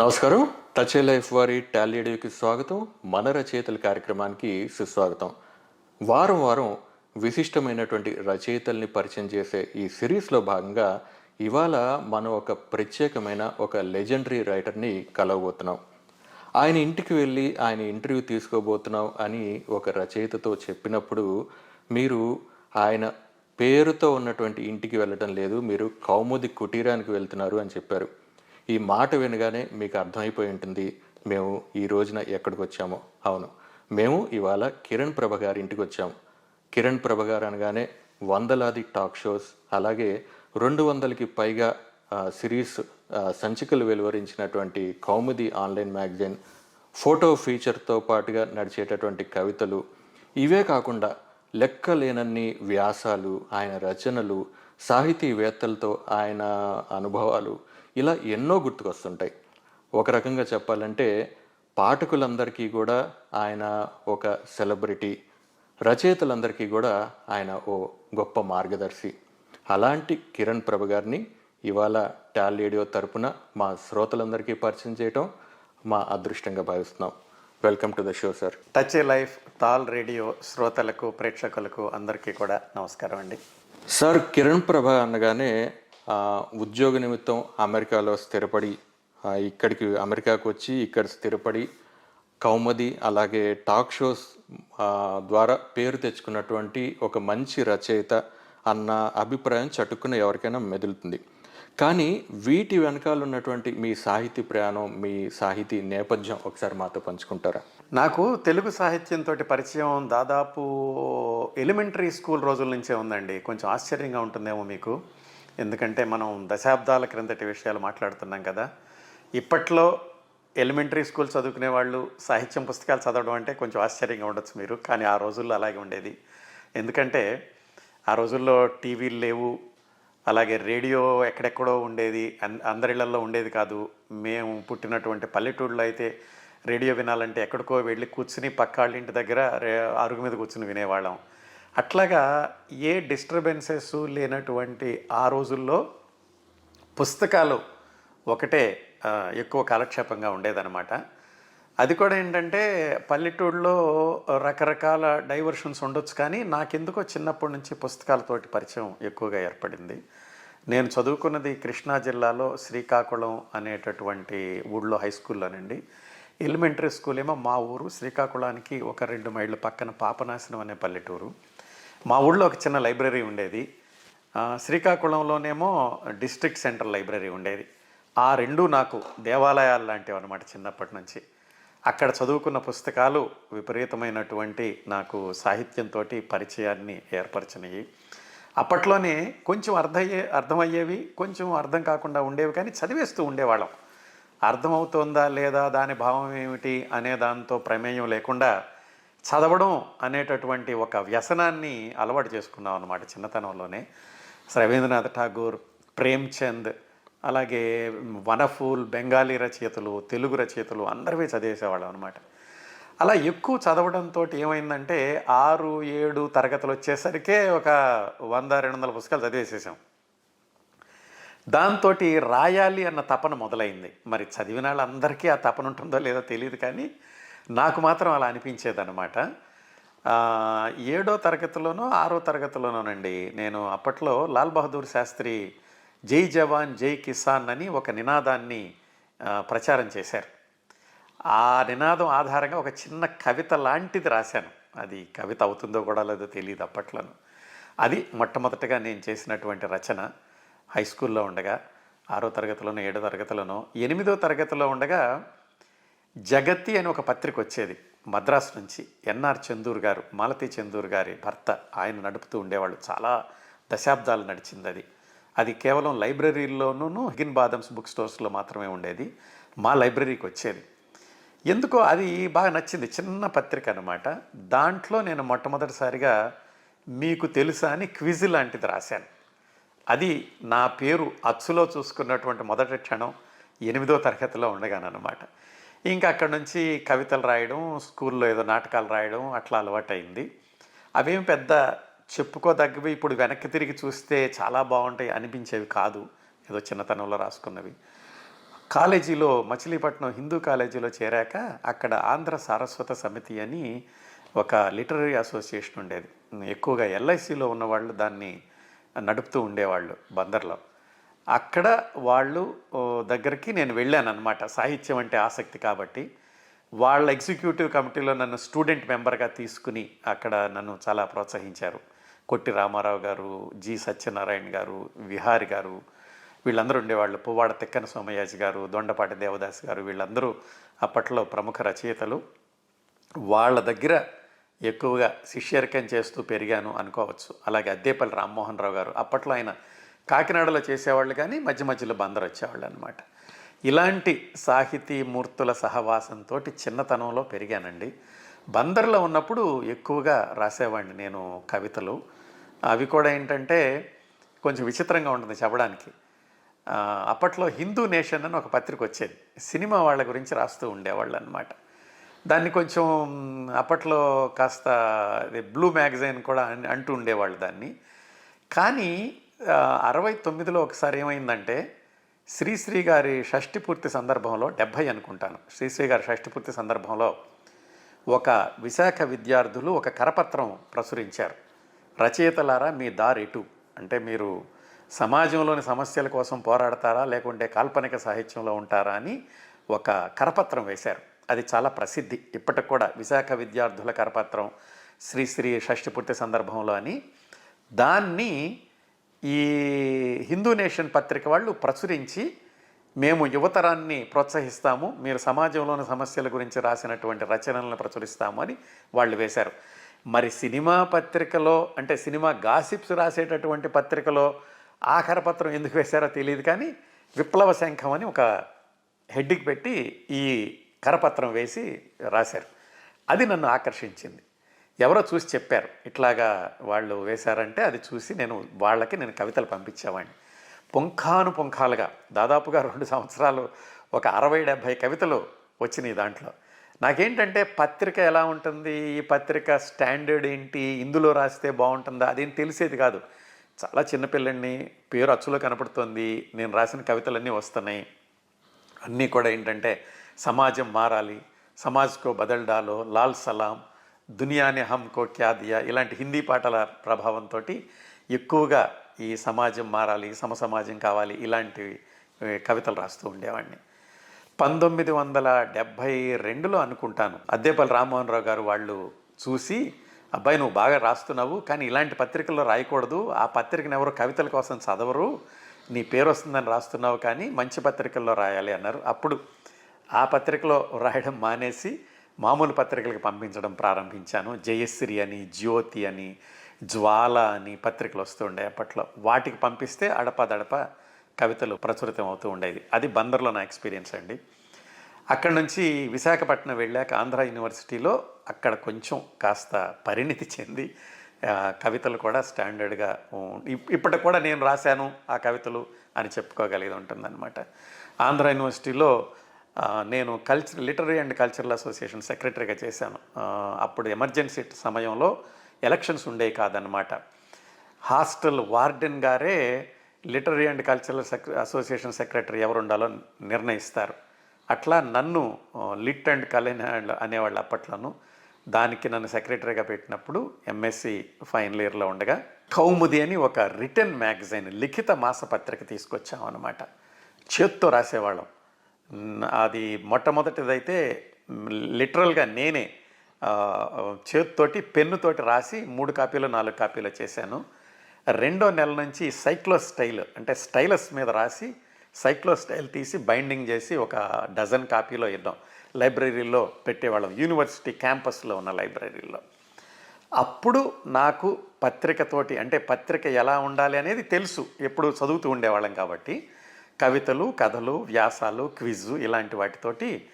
నమస్కారం. Touch life వారి టాలీడియోకి స్వాగతం. మన రచయితల కార్యక్రమానికి సుస్వాగతం. వారం వారం విశిష్టమైనటువంటి రచయితల్ని పరిచయం చేసే ఈ సిరీస్లో భాగంగా ఇవాళ మనం ఒక ప్రత్యేకమైన ఒక లెజెండరీ రైటర్ని కలవబోతున్నాం. ఆయన ఇంటికి వెళ్ళి ఆయన ఇంటర్వ్యూ తీసుకోబోతున్నాం అని ఒక రచయితతో చెప్పినప్పుడు మీరు ఆయన పేరుతో ఉన్నటువంటి ఇంటికి వెళ్ళటం లేదు మీరు కౌముది కుటీరానికి వెళ్తున్నారు అని చెప్పారు. ఈ మాట వినగానే మీకు అర్థమైపోయి ఉంటుంది మేము ఈ రోజున ఎక్కడికి వచ్చామో. అవును మేము ఇవాళ కిరణ్ ప్రభ గారి ఇంటికి వచ్చాము. కిరణ్ ప్రభ గారు అనగానే వందలాది టాక్ షోస్ అలాగే రెండు వందలకి పైగా సిరీస్ సంచికలు వెలువరించినటువంటి కౌముది ఆన్లైన్ మ్యాగజైన్ ఫోటో ఫీచర్తో పాటుగా నడిచేటటువంటి కవితలు. ఇవే కాకుండా లెక్కలేనన్ని వ్యాసాలు ఆయన రచనలు సాహితీవేత్తలతో ఆయన అనుభవాలు ఇలా ఎన్నో గుర్తుకొస్తుంటాయి. ఒక రకంగా చెప్పాలంటే పాఠకులందరికీ కూడా ఆయన ఒక సెలబ్రిటీ రచయితలందరికీ కూడా ఆయన ఓ గొప్ప మార్గదర్శి. అలాంటి కిరణ్ ప్రభ గారిని ఇవాళ టాలీడియో తరపున మా శ్రోతలందరికీ పరిచయం చేయటం మా అదృష్టంగా భావిస్తున్నాం. Welcome to the show sir. Touch a life Taal radio శ్రోతలకు ప్రేక్షకులకు అందరికీ కూడా నమస్కారం అండి. సార్ కిరణ్ ప్రభ అనగానే ఉద్యోగ నిమిత్తం అమెరికాలో స్థిరపడి ఇక్కడికి అమెరికాకు వచ్చి ఇక్కడ స్థిరపడి కౌమది అలాగే టాక్ షోస్ ద్వారా పేరు తెచ్చుకున్నటువంటి ఒక మంచి రచయిత అన్న అభిప్రాయం చటుక్కున ఎవరికైనా మెదులుతుంది. కానీ వీటి వెనకాల ఉన్నటువంటి మీ సాహితీ ప్రయాణం మీ సాహితీ నేపథ్యం ఒకసారి మాతో పంచుకుంటారా? నాకు తెలుగు సాహిత్యంతో పరిచయం దాదాపు ఎలిమెంటరీ స్కూల్ రోజుల నుంచే ఉందండి. కొంచెం ఆశ్చర్యంగా ఉంటుందేమో మీకు. ఎందుకంటే మనం దశాబ్దాల క్రిందటి విషయాలు మాట్లాడుతున్నాం కదా. ఇప్పట్లో ఎలిమెంటరీ స్కూల్ చదువుకునే వాళ్ళు సాహిత్యం పుస్తకాలు చదవడం అంటే కొంచెం ఆశ్చర్యంగా ఉండొచ్చు మీరు కానీ ఆ రోజుల్లో అలాగే ఉండేది. ఎందుకంటే ఆ రోజుల్లో టీవీలు లేవు అలాగే రేడియో ఎక్కడెక్కడో ఉండేది అందరిళ్ళలో ఉండేది కాదు. మేము పుట్టినటువంటి పల్లెటూళ్ళలో అయితే రేడియో వినాలంటే ఎక్కడికో వెళ్ళి కూర్చుని పక్క వాళ్ళ ఇంటి దగ్గర రే- అరుగు మీద కూర్చుని వినేవాళ్ళం. అట్లాగా ఏ డిస్టర్బెన్సెస్ లేనటువంటి ఆ రోజుల్లో పుస్తకాలు ఒకటే ఎక్కువ కాలక్షేపంగా ఉండేదన్నమాట. అది కూడా ఏంటంటే పల్లెటూళ్ళలో రకరకాల డైవర్షన్స్ ఉండొచ్చు కానీ నాకెందుకో చిన్నప్పటి నుంచి పుస్తకాలతోటి పరిచయం ఎక్కువగా ఏర్పడింది. నేను చదువుకున్నది కృష్ణా జిల్లాలో శ్రీకాకుళం అనేటటువంటి ఊళ్ళో హై స్కూల్లోనండి. ఎలిమెంటరీ స్కూల్ ఏమో మా ఊరు శ్రీకాకుళానికి ఒక రెండు మైళ్ళ పక్కన పాపనాశనం అనే పల్లెటూరు. మా ఊళ్ళో ఒక చిన్న లైబ్రరీ ఉండేది. శ్రీకాకుళంలోనేమో డిస్ట్రిక్ట్ సెంటర్ లైబ్రరీ ఉండేది. ఆ రెండు నాకు దేవాలయాలు లాంటివి అనమాట చిన్నప్పటి నుంచి. అక్కడ చదువుకున్న పుస్తకాలు విపరీతమైనటువంటి నాకు సాహిత్యంతో పరిచయాన్ని ఏర్పరిచినాయి. అప్పట్లోనే కొంచెం అర్థమయ్యే అర్థమయ్యేవి కొంచెం అర్థం కాకుండా ఉండేవి కానీ చదివేస్తూ ఉండేవాళ్ళం. అర్థమవుతోందా లేదా దాని భావం ఏమిటి అనే దాంతో ప్రమేయం లేకుండా చదవడం అనేటటువంటి ఒక వ్యసనాన్ని అలవాటు చేసుకున్నాం అనమాట చిన్నతనంలోనే. రవీంద్రనాథ్ ఠాగూర్ ప్రేమ్చంద్ అలాగే వనఫూల్ బెంగాలీ రచయితలు తెలుగు రచయితలు అందరివి చదివేసేవాళ్ళం అనమాట అలా ఎక్కువ చదవడంతో ఏమైందంటే ఆరు ఏడు తరగతులు వచ్చేసరికే ఒక వంద రెండు వందల పుస్తకాలు చదివేసేసాం. దాంతో రాయాలి అన్న తపన మొదలైంది. మరి చదివిన వాళ్ళందరికీ ఆ తపన ఉంటుందో లేదో తెలియదు కానీ నాకు మాత్రం అలా అనిపించేదన్నమాట. ఏడో తరగతిలోనో ఆరో తరగతిలోనోనండి నేను అప్పట్లో లాల్ బహదూర్ శాస్త్రి జై జవాన్ జై కిసాన్ అని ఒక నినాదాన్ని ప్రచారం చేశారు. ఆ నినాదం ఆధారంగా ఒక చిన్న కవిత లాంటిది రాశాను. అది కవిత అవుతుందో కూడా లేదో తెలియదు అప్పట్లోను. అది మొట్టమొదటగా నేను చేసినటువంటి రచన. హై స్కూల్లో ఉండగా ఆరో తరగతిలోనో ఏడో తరగతిలోనో ఎనిమిదో తరగతిలో ఉండగా జగతి అని ఒక పత్రిక వచ్చేది. మద్రాస్ నుంచి ఎన్ఆర్ చందూర్ గారు మాలతి చందూర్ గారి భర్త ఆయన నడుపుతూ ఉండేవాళ్ళు. చాలా దశాబ్దాలు నడిచింది అది. అది కేవలం లైబ్రరీల్లోనూ హిగిన్ బాదమ్స్ బుక్ స్టోర్స్లో మాత్రమే ఉండేది. మా లైబ్రరీకి వచ్చేది. ఎందుకో అది బాగా నచ్చింది. చిన్న పత్రిక అనమాట దాంట్లో నేను మొట్టమొదటిసారిగా మీకు తెలుసా అని క్విజ్ లాంటిది రాశాను. అది నా పేరు అచ్చులో చూసుకున్నటువంటి మొదటి క్షణం ఎనిమిదో తరగతిలో ఉండగానమాట ఇంకా అక్కడ నుంచి కవితలు రాయడం స్కూల్లో ఏదో నాటకాలు రాయడం అట్లా అలవాటైంది. అవేం పెద్ద చెప్పుకోదగ్గవి ఇప్పుడు వెనక్కి తిరిగి చూస్తే చాలా బాగుంటాయి అనిపించేవి కాదు ఏదో చిన్నతనంలో రాసుకున్నవి. కాలేజీలో మచిలీపట్నం హిందూ కాలేజీలో చేరాక అక్కడ ఆంధ్ర సారస్వత సమితి అని ఒక లిటరరీ అసోసియేషన్ ఉండేది. ఎక్కువగా ఎల్ఐసిలో ఉన్నవాళ్ళు దాన్ని నడుపుతూ ఉండేవాళ్ళు బందర్లో. అక్కడ వాళ్ళు దగ్గరికి నేను వెళ్ళాను అనమాట సాహిత్యం అంటే ఆసక్తి కాబట్టి. వాళ్ళ ఎగ్జిక్యూటివ్ కమిటీలో నన్ను స్టూడెంట్ మెంబర్గా తీసుకుని అక్కడ నన్ను చాలా ప్రోత్సహించారు. కొట్టి రామారావు గారు జి సత్యనారాయణ గారు విహారి గారు వీళ్ళందరూ ఉండేవాళ్ళు. పువ్వాడ తిక్కన సోమయాజి గారు దొండపాటి దేవదాస్ గారు వీళ్ళందరూ అప్పట్లో ప్రముఖ రచయితలు. వాళ్ళ దగ్గర ఎక్కువగా శిష్యరికం చేస్తూ పెరిగాను అనుకోవచ్చు. అలాగే అద్దేపల్లి రామ్మోహన్ రావు గారు. అప్పట్లో ఆయన కాకినాడలో చేసేవాళ్ళు కానీ మధ్య మధ్యలో బందరు వచ్చేవాళ్ళు అనమాట ఇలాంటి సాహితీ మూర్తుల సహవాసంతో చిన్నతనంలో పెరిగానండి. బందర్లో ఉన్నప్పుడు ఎక్కువగా రాసేవాడిని నేను కవితలు. అవి కూడా ఏంటంటే కొంచెం విచిత్రంగా ఉంటుంది చెప్పడానికి. అప్పట్లో హిందూ నేషన్ అని ఒక పత్రిక వచ్చేది. సినిమా వాళ్ళ గురించి రాస్తూ ఉండేవాళ్ళు అనమాట దాన్ని కొంచెం అప్పట్లో కాస్త బ్లూ మ్యాగజైన్ కూడా అన్- అంటూ ఉండేవాళ్ళు దాన్ని. కానీ అరవై తొమ్మిదిలో ఒకసారి ఏమైందంటే శ్రీశ్రీ గారి షష్ఠి పూర్తి సందర్భంలో డెబ్భై అనుకుంటాను. శ్రీశ్రీ గారి షష్ఠి పూర్తి సందర్భంలో ఒక విశాఖ విద్యార్థులు ఒక కరపత్రం ప్రచురించారు. రచయితలారా మీ దారెటు అంటే మీరు సమాజంలోని సమస్యల కోసం పోరాడతారా లేకుంటే కాల్పనిక సాహిత్యంలో ఉంటారా అని ఒక కరపత్రం వేశారు. అది చాలా ప్రసిద్ధి. ఇప్పటికి కూడా విశాఖ విద్యార్థుల కరపత్రం శ్రీశ్రీ షష్ఠి పూర్తి సందర్భంలో అని దాన్ని ఈ హిందూ నేషన్ పత్రిక వాళ్ళు ప్రచురించి మేము యువతరాన్ని ప్రోత్సహిస్తాము మీరు సమాజంలోని సమస్యల గురించి రాసినటువంటి రచనలను ప్రచురిస్తాము అని వాళ్ళు వేశారు. మరి సినిమా పత్రికలో అంటే సినిమా గాసిప్స్ రాసేటటువంటి పత్రికలో ఆ కరపత్రం ఎందుకు వేశారో తెలియదు కానీ విప్లవ శంఖం అని ఒక హెడ్కి పెట్టి ఈ కరపత్రం వేసి రాశారు. అది నన్ను ఆకర్షించింది. ఎవరో చూసి చెప్పారు ఇట్లాగా వాళ్ళు వేశారంటే అది చూసి నేను వాళ్ళకి నేను కవితలు పంపించేవాడిని. పుంఖాను పుంఖాలుగా దాదాపుగా రెండు సంవత్సరాలు ఒక అరవై డెబ్భై కవితలు వచ్చినాయి దాంట్లో. నాకేంటంటే పత్రిక ఎలా ఉంటుంది ఈ పత్రిక స్టాండర్డ్ ఏంటి ఇందులో రాస్తే బాగుంటుందా అదేం తెలిసేది కాదు. చాలా చిన్నపిల్లని పేరు అచ్చులో కనపడుతోంది నేను రాసిన కవితలన్నీ వస్తున్నాయి. అన్నీ కూడా ఏంటంటే సమాజం మారాలి సమాజ్కో బదల్డాలో లాల్ సలాం దునియాని హమ్కో క్యా దియా ఇలాంటి హిందీ పాటల ప్రభావంతో ఎక్కువగా ఈ సమాజం మారాలి సమసమాజం కావాలి ఇలాంటి కవితలు రాస్తూ ఉండేవాడిని. పంతొమ్మిది వందల డెబ్భై రెండులో అనుకుంటాను అద్దేపల్లి రామ్మోహన్ రావు గారు వాళ్ళు చూసి అబ్బాయి నువ్వు బాగా రాస్తున్నావు కానీ ఇలాంటి పత్రికల్లో రాయకూడదు ఆ పత్రికను ఎవరు కవితల కోసం చదవరు నీ పేరు వస్తుందని రాస్తున్నావు కానీ మంచి పత్రికల్లో రాయాలి అన్నారు. అప్పుడు ఆ పత్రికలో రాయడం మానేసి మామూలు పత్రికలకు పంపించడం ప్రారంభించాను. జయశ్రీ అని జ్యోతి అని జ్వాల అని పత్రికలు వస్తూ ఉండే అప్పట్లో. వాటికి పంపిస్తే అడపదడప కవితలు ప్రచురితం అవుతూ ఉండేది అది బందర్లో నా ఎక్స్పీరియన్స్ అండి. అక్కడ నుంచి విశాఖపట్నం వెళ్ళాక ఆంధ్ర యూనివర్సిటీలో అక్కడ కొంచెం కాస్త పరిణితి చెంది కవితలు కూడా స్టాండర్డ్గా ఇప్పటికి కూడా నేను రాశాను ఆ కవితలు అని చెప్పుకోగలిగి ఉంటుందన్నమాట. ఆంధ్ర యూనివర్సిటీలో నేను culture literary and cultural association సెక్రటరీగా చేశాను. అప్పుడు ఎమర్జెన్సీ సమయంలో ఎలక్షన్స్ ఉండేవి కాదనమాట హాస్టల్ వార్డెన్ గారే లిటరీ అండ్ కల్చరల్ సెక్ర అసోసియేషన్ సెక్రటరీ ఎవరు ఉండాలో నిర్ణయిస్తారు. అట్లా నన్ను లిట్ అండ్ కలెన్ అనేవాళ్ళు అప్పట్లోనూ దానికి నన్ను సెక్రటరీగా పెట్టినప్పుడు ఎంఎస్సి ఫైనల్ ఇయర్లో ఉండగా కౌముది అని ఒక రిటర్న్ మ్యాగజైన్ లిఖిత మాసపత్రిక తీసుకొచ్చాం అనమాట చేత్తో రాసేవాళ్ళం. అది మొట్టమొదటిదైతే లిటరల్గా నేనే చేతితోటి చేత్తోటి పెన్నుతోటి రాసి మూడు కాపీలు నాలుగు కాపీలు చేశాను. రెండో నెల నుంచి సైక్లో స్టైల్ అంటే స్టైలస్ మీద రాసి సైక్లో స్టైల్ తీసి బైండింగ్ చేసి ఒక డజన్ కాపీలో ఇద్దాం. లైబ్రరీలో పెట్టేవాళ్ళం. యూనివర్సిటీ క్యాంపస్లో ఉన్న లైబ్రరీలో. అప్పుడు నాకు పత్రికతోటి అంటే పత్రిక ఎలా ఉండాలి అనేది తెలుసు. ఎప్పుడు చదువుతూ ఉండేవాళ్ళం కాబట్టి. కవితలు కథలు వ్యాసాలు క్విజ్ ఇలాంటి వాటితోటి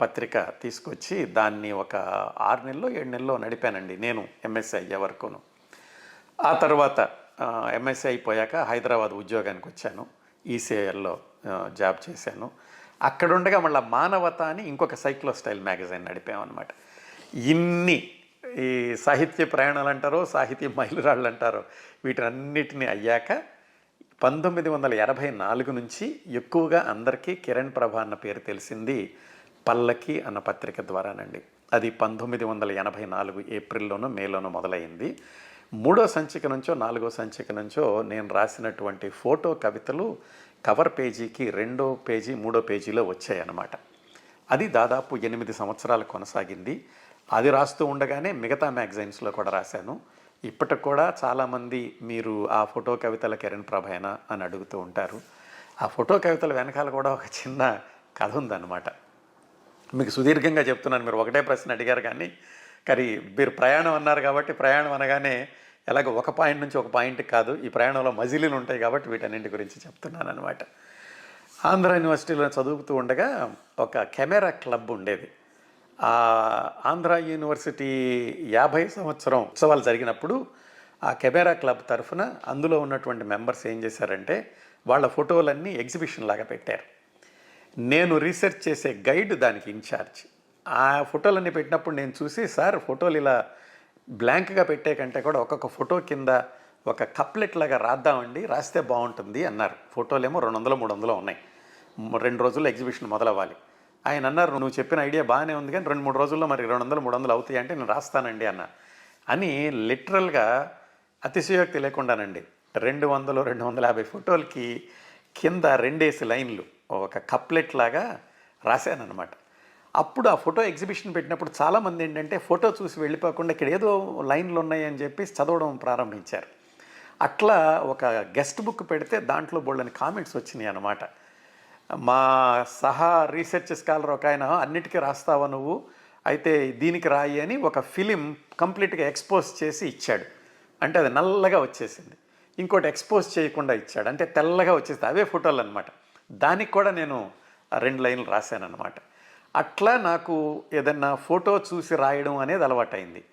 పత్రిక తీసుకొచ్చి దాన్ని ఒక ఆరు నెలలో ఏడు నెలలో నడిపానండి నేను ఎంఎస్సీ అయ్యే వరకును. ఆ తర్వాత ఎంఎస్సీ అయిపోయాక హైదరాబాద్ ఉద్యోగానికి వచ్చాను. ఈసీఐఎల్లో జాబ్ చేశాను. అక్కడుండగా మళ్ళీ మానవత అని ఇంకొక సైక్లో స్టైల్ మ్యాగజైన్ నడిపామన్నమాట. ఇన్ని ఈ సాహిత్య ప్రయాణాలు అంటారో సాహితీ మైలురాళ్ళు అంటారో వీటన్నిటిని అయ్యాక పంతొమ్మిది వందల ఎనభై నాలుగు నుంచి ఎక్కువగా అందరికీ కిరణ్ ప్రభ అన్న పేరు తెలిసింది పల్లకి అన్న పత్రిక ద్వారానండి. అది పంతొమ్మిది వందల ఎనభై నాలుగు ఏప్రిల్లోనో మేలోనో మొదలైంది. మూడో సంచిక నుంచో నాలుగో సంచిక నుంచో నేను రాసినటువంటి ఫోటో కవితలు కవర్ పేజీకి రెండో పేజీ మూడో పేజీలో వచ్చాయన్నమాట. అది దాదాపు ఎనిమిది సంవత్సరాలు కొనసాగింది. అది రాస్తూ ఉండగానే మిగతా మ్యాగజైన్స్లో కూడా రాశాను. ఇప్పటికి కూడా చాలామంది మీరు ఆ ఫోటో కవితల కిరణ్ ప్రభైనా అని అడుగుతూ ఉంటారు. ఆ ఫోటో కవితల వెనకాల కూడా ఒక చిన్న కథ ఉందన్నమాట. మీకు సుదీర్ఘంగా చెప్తున్నాను మీరు ఒకటే ప్రశ్న అడిగారు కానీ కానీ మీరు ప్రయాణం అన్నారు కాబట్టి ప్రయాణం అనగానే ఎలాగ ఒక పాయింట్ నుంచి ఒక పాయింట్ కాదు ఈ ప్రయాణంలో మజిలీలు ఉంటాయి కాబట్టి వీటన్నింటి గురించి చెప్తున్నాను అనమాట ఆంధ్ర యూనివర్సిటీలో చదువుతూ ఉండగా ఒక కెమెరా క్లబ్ ఉండేది. ఆ ఆంధ్ర యూనివర్సిటీ యాభై సంవత్సరం ఉత్సవాలు జరిగినప్పుడు ఆ కెమెరా క్లబ్ తరఫున అందులో ఉన్నటువంటి మెంబర్స్ ఏం చేశారంటే వాళ్ళ ఫోటోలన్నీ ఎగ్జిబిషన్ లాగా పెట్టారు. నేను రీసెర్చ్ చేసే గైడ్ దానికి ఇన్ఛార్జ్ ఆ ఫోటోలన్నీ పెట్టినప్పుడు నేను చూసి సార్ ఫోటోలు ఇలా బ్లాంక్గా పెట్టే కంటే కూడా ఒక్కొక్క ఫోటో కింద ఒక కప్లెట్ లాగా రాద్దామండి రాస్తే బాగుంటుంది అన్నారు. ఫోటోలేమో రెండు వందలు మూడు వందలు ఉన్నాయి. రెండు రోజుల్లో ఎగ్జిబిషన్ మొదలవ్వాలి. ఆయన అన్నారు నువ్వు చెప్పిన ఐడియా బాగానే ఉంది కానీ రెండు మూడు రోజుల్లో మరి రెండు వందలు మూడు వందలు అవుతాయి అంటే నేను రాస్తానండి అన్న. అని లిటరల్గా అతిశయోక్తి లేకుండానండి. రెండు వందలు రెండు వందల యాభై ఫోటోలకి కింద రెండేసి లైన్లు ఒక కప్లెట్ లాగా రాశానన్నమాట. అప్పుడు ఆ ఫోటో ఎగ్జిబిషన్ పెట్టినప్పుడు చాలామంది ఏంటంటే ఫోటో చూసి వెళ్ళిపోకుండా ఇక్కడ ఏదో లైన్లు ఉన్నాయని చెప్పి చదవడం ప్రారంభించారు. అట్లా ఒక గెస్ట్ బుక్ పెడితే దాంట్లో బోళ్ళని కామెంట్స్ వచ్చినాయి అన్నమాట మా సహా రీసెర్చ్ స్కాలర్ ఒక ఆయన అన్నిటికీ రాస్తావా నువ్వు? అయితే దీనికి రాయి అని ఒక ఫిలిం కంప్లీట్గా ఎక్స్పోజ్ చేసి ఇచ్చాడు. అంటే అది నల్లగా వచ్చేసింది. ఇంకోటి ఎక్స్పోజ్ చేయకుండా ఇచ్చాడు. అంటే తెల్లగా వచ్చేసింది. అవే ఫోటోలు అనమాట దానికి కూడా నేను రెండు లైన్లు రాశాను అనమాట అట్లా నాకు ఏదన్నా ఫోటో చూసి రాయడం అనేది అలవాటైంది.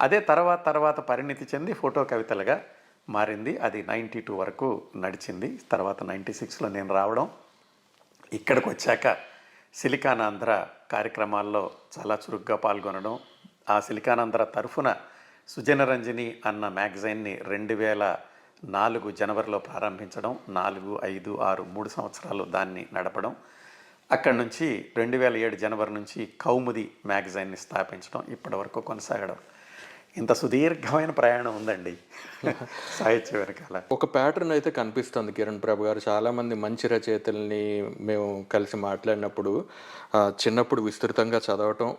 అదే తర్వాత తర్వాత పరిణితి చెంది ఫోటో కవితలుగా మారింది. అది నైంటీ టూ వరకు నడిచింది. తర్వాత నైంటీ సిక్స్లో నేను రావడం ఇక్కడికి వచ్చాక సిలికానాంధ్ర కార్యక్రమాల్లో చాలా చురుగ్గా పాల్గొనడం ఆ సిలికానాంధ్ర తరఫున సుజనరంజని అన్న మ్యాగజైన్ని రెండు వేల నాలుగు జనవరిలో ప్రారంభించడం నాలుగు ఐదు ఆరు మూడు సంవత్సరాలు దాన్ని నడపడం అక్కడి నుంచి రెండు వేల ఏడు జనవరి నుంచి కౌముది మ్యాగజైన్ని స్థాపించడం ఇప్పటి వరకు కొనసాగడం. ఇంత సుదీర్ఘమైన ప్రయాణం ఉందండి. సాహిత్య వెనకాల. ఒక ప్యాటర్న్ అయితే కనిపిస్తుంది కిరణ్ ప్రభు గారు. చాలామంది మంచి రచయితల్ని మేము కలిసి మాట్లాడినప్పుడు చిన్నప్పుడు విస్తృతంగా చదవటం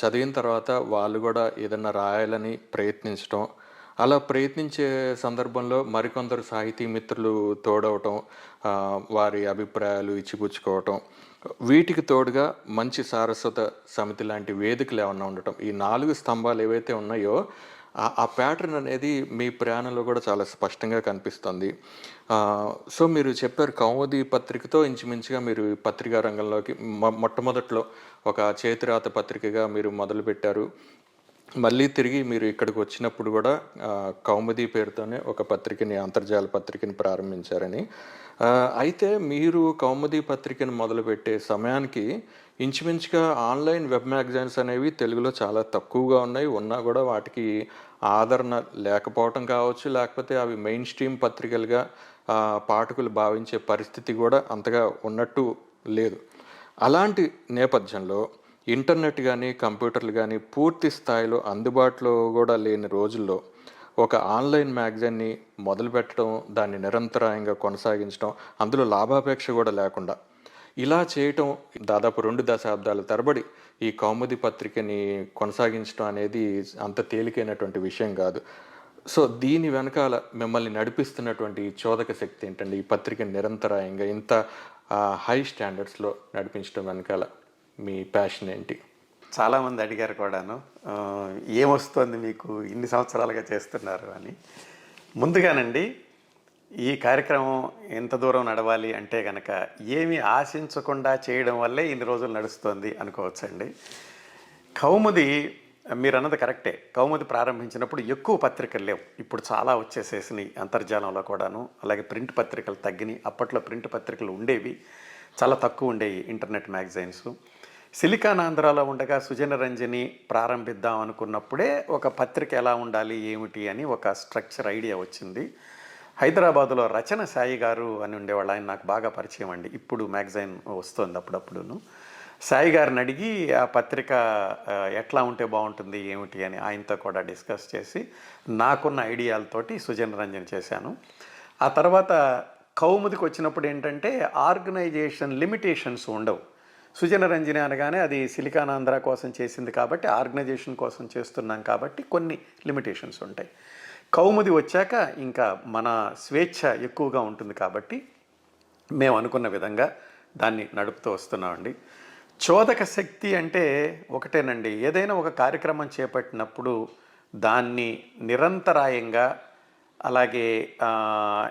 చదివిన తర్వాత వాళ్ళు కూడా ఏదన్నా రాయాలని ప్రయత్నించటం అలా ప్రయత్నించే సందర్భంలో మరికొందరు సాహితీ మిత్రులు తోడవటం వారి అభిప్రాయాలు ఇచ్చిపుచ్చుకోవటం వీటికి తోడుగా మంచి సారస్వత సమితి లాంటి వేదికలు ఏమన్నా ఉండటం ఈ నాలుగు స్తంభాలు ఏవైతే ఉన్నాయో ఆ- ప్యాటర్న్ అనేది మీ ప్రయాణంలో కూడా చాలా స్పష్టంగా కనిపిస్తుంది. సో మీరు చెప్పారు కౌముది పత్రికతో ఇంచుమించుగా మీరు ఈ పత్రికా రంగంలోకి మొట్టమొదట్లో ఒక చేతిరాత పత్రికగా మీరు మొదలుపెట్టారు. మళ్ళీ తిరిగి మీరు ఇక్కడికి వచ్చినప్పుడు కూడా ఆ, కౌముది పేరుతోనే ఒక పత్రికని అంతర్జాల పత్రికని ప్రారంభించారని. అయితే మీరు కౌముది పత్రికను మొదలుపెట్టే సమయానికి ఇంచుమించుగా ఆన్లైన్ వెబ్ మ్యాగజైన్స్ అనేవి తెలుగులో చాలా తక్కువగా ఉన్నాయి. ఉన్నా కూడా వాటికి ఆదరణ లేకపోవటం కావచ్చు లేకపోతే అవి మెయిన్ స్ట్రీమ్ పత్రికలుగా పాఠకులు భావించే పరిస్థితి కూడా అంతగా ఉన్నట్టు లేదు. అలాంటి నేపథ్యంలో ఇంటర్నెట్ కానీ కంప్యూటర్లు కానీ పూర్తి స్థాయిలో అందుబాటులో కూడా లేని రోజుల్లో ఒక ఆన్లైన్ మ్యాగజైన్ని మొదలుపెట్టడం దాన్ని నిరంతరాయంగా కొనసాగించడం అందులో లాభాపేక్ష కూడా లేకుండా ఇలా చేయటం దాదాపు రెండు దశాబ్దాల తరబడి ఈ కౌముది పత్రికని కొనసాగించడం అనేది అంత తేలికైనటువంటి విషయం కాదు. సో దీని వెనకాల మిమ్మల్ని నడిపిస్తున్నటువంటి చోదక శక్తి ఏంటండి? ఈ పత్రిక నిరంతరాయంగా ఇంత హై స్టాండర్డ్స్లో నడిపించడం వెనకాల. మీ ప్యాషన్ ఏంటి? చాలామంది అడిగారు కూడాను ఏమొస్తుంది మీకు ఇన్ని సంవత్సరాలుగా చేస్తున్నారు అని. ముందుగానండి ఈ కార్యక్రమం ఎంత దూరం నడవాలి అంటే కనుక ఏమి ఆశించకుండా చేయడం వల్లే ఇన్ని రోజులు నడుస్తుంది అనుకోవచ్చండి. కౌముది మీరు అన్నది కరెక్టే. కౌముది ప్రారంభించినప్పుడు ఎక్కువ పత్రికలు లేవు. ఇప్పుడు చాలా వచ్చేసేసినాయి అంతర్జాలంలో కూడాను. అలాగే ప్రింట్ పత్రికలు తగ్గినాయి. అప్పట్లో ప్రింట్ పత్రికలు ఉండేవి. చాలా తక్కువ ఉండేవి ఇంటర్నెట్ మ్యాగజైన్స్. సిలికాన్ ఆంధ్రాలో ఉండగా సుజన రంజని ప్రారంభిద్దాం అనుకున్నప్పుడే ఒక పత్రిక ఎలా ఉండాలి ఏమిటి అని ఒక స్ట్రక్చర్ ఐడియా వచ్చింది. హైదరాబాదులో రచన సాయి గారు అని ఉండేవాళ్ళు ఆయన నాకు బాగా పరిచయం అండి. ఇప్పుడు మ్యాగజైన్ వస్తుంది అప్పుడప్పుడును. సాయి గారిని అడిగి ఆ పత్రిక ఎట్లా ఉంటే బాగుంటుంది ఏమిటి అని ఆయనతో కూడా డిస్కస్ చేసి నాకున్న ఐడియాలతోటి సుజన్ రంజన్ చేశాను. ఆ తర్వాత కౌముదికి వచ్చినప్పుడు ఏంటంటే ఆర్గనైజేషన్ లిమిటేషన్స్ ఉండవు. సుజన రంజని అనగానే అది సిలికానాంధ్ర కోసం చేసింది కాబట్టి ఆర్గనైజేషన్ కోసం చేస్తున్నాం కాబట్టి కొన్ని లిమిటేషన్స్ ఉంటాయి. కౌముది వచ్చాక ఇంకా మన స్వేచ్ఛ ఎక్కువగా ఉంటుంది కాబట్టి మేము అనుకున్న విధంగా దాన్ని నడుపుతూ వస్తున్నామండి. చోదక శక్తి అంటే ఒకటేనండి. ఏదైనా ఒక కార్యక్రమం చేపట్టినప్పుడు దాన్ని నిరంతరాయంగా అలాగే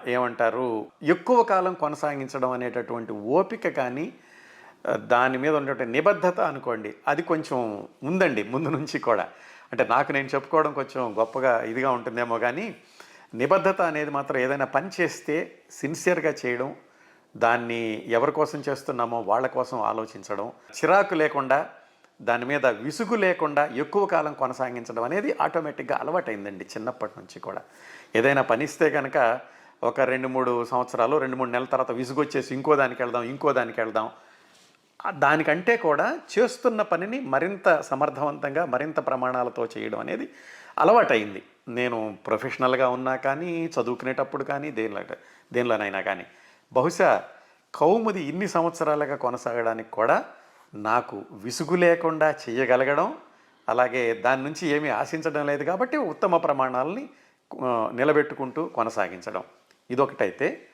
ఏమంటారు ఎక్కువ కాలం కొనసాగించడం అనేటటువంటి ఓపిక కానీ దాని మీద ఉన్నటువంటి నిబద్ధత అనుకోండి. అది కొంచెం ఉందండి ముందు నుంచి కూడా. అంటే నాకు నేను చెప్పుకోవడం కొంచెం గొప్పగా ఇదిగా ఉంటుందేమో కానీ నిబద్ధత అనేది మాత్రం ఏదైనా పని చేస్తే సిన్సియర్గా చేయడం దాన్ని ఎవరి కోసం చేస్తున్నామో వాళ్ళ కోసం ఆలోచించడం చిరాకు లేకుండా దాని మీద విసుగు లేకుండా ఎక్కువ కాలం కొనసాగించడం అనేది ఆటోమేటిక్గా అలవాటైందండి చిన్నప్పటి నుంచి కూడా. ఏదైనా పనిస్తే కనుక ఒక రెండు మూడు సంవత్సరాలు రెండు మూడు నెలల తర్వాత విసుగు వచ్చేసి ఇంకో దానికి వెళ్దాం ఇంకో దానికి వెళ్దాం దానికంటే కూడా చేస్తున్న పనిని మరింత సమర్థవంతంగా మరింత ప్రమాణాలతో చేయడం అనేది అలవాటైంది. నేను ప్రొఫెషనల్గా ఉన్నా కానీ చదువుకునేటప్పుడు కానీ దేనిలో దేనిలోనైనా కానీ. బహుశా కౌముది ఇన్ని సంవత్సరాలుగా కొనసాగడానికి కూడా నాకు విసుగు లేకుండా చేయగలగడం అలాగే దాని నుంచి ఏమీ ఆశించడం లేదు కాబట్టి ఉత్తమ ప్రమాణాలని నిలబెట్టుకుంటూ కొనసాగించడం. ఇదొకటైతే.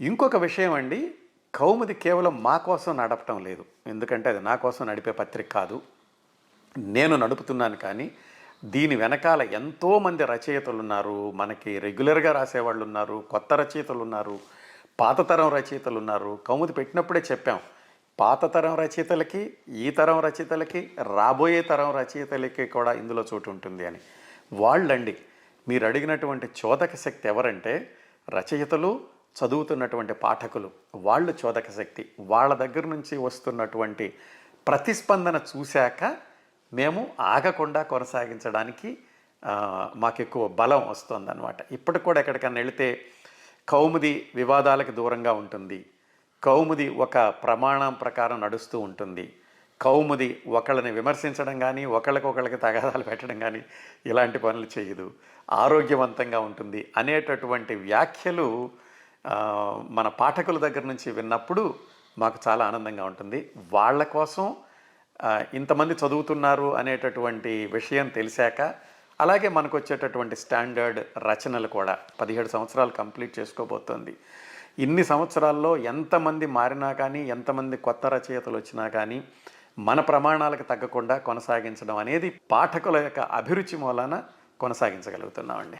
ఇంకొక విషయం అండి కౌముది కేవలం మా కోసం నడపటం లేదు. ఎందుకంటే అది నా కోసం నడిపే పత్రిక కాదు. నేను నడుపుతున్నాను కానీ దీని వెనకాల ఎంతోమంది రచయితలు ఉన్నారు మనకి రెగ్యులర్గా రాసేవాళ్ళు ఉన్నారు కొత్త రచయితలు ఉన్నారు పాత తరం రచయితలు ఉన్నారు కౌముది పెట్టినప్పుడే చెప్పాం. పాత తరం రచయితలకి ఈ తరం రచయితలకి రాబోయే తరం రచయితలకి కూడా ఇందులో చోటు ఉంటుంది అని. వాళ్ళండి మీరు అడిగినటువంటి చోదక శక్తి ఎవరంటే రచయితలు చదువుతున్నటువంటి పాఠకులు వాళ్ళు చోదక శక్తి వాళ్ళ దగ్గర నుంచి వస్తున్నటువంటి ప్రతిస్పందన చూశాక మేము ఆగకుండా కొనసాగించడానికి మాకు ఎక్కువ బలం వస్తుందన్నమాట. ఇప్పటికి కూడా ఎక్కడికన్నా వెళితే కౌముది వివాదాలకు దూరంగా ఉంటుంది. కౌముది ఒక ప్రమాణం ప్రకారం నడుస్తూ ఉంటుంది. కౌముది ఒకళ్ళని విమర్శించడం కానీ ఒకళ్ళకొకళ్ళకి తగాదాలు పెట్టడం కానీ ఇలాంటి పనులు చేయదు. ఆరోగ్యవంతంగా ఉంటుంది అనేటటువంటి వ్యాఖ్యలు మన పాఠకుల దగ్గర నుంచి విన్నప్పుడు మాకు చాలా ఆనందంగా ఉంటుంది. వాళ్ళ కోసం ఇంతమంది చదువుతున్నారు అనేటటువంటి విషయం తెలిసాక అలాగే మనకు వచ్చేటటువంటి స్టాండర్డ్ రచనలు కూడా పదిహేడు సంవత్సరాలు కంప్లీట్ చేసుకోబోతోంది. ఇన్ని సంవత్సరాల్లో ఎంతమంది మారినా కానీ ఎంతమంది కొత్త రచయితలు వచ్చినా కానీ మన ప్రమాణాలకు తగ్గకుండా కొనసాగించడం అనేది పాఠకుల యొక్క అభిరుచి మూలాన కొనసాగించగలుగుతున్నామండి.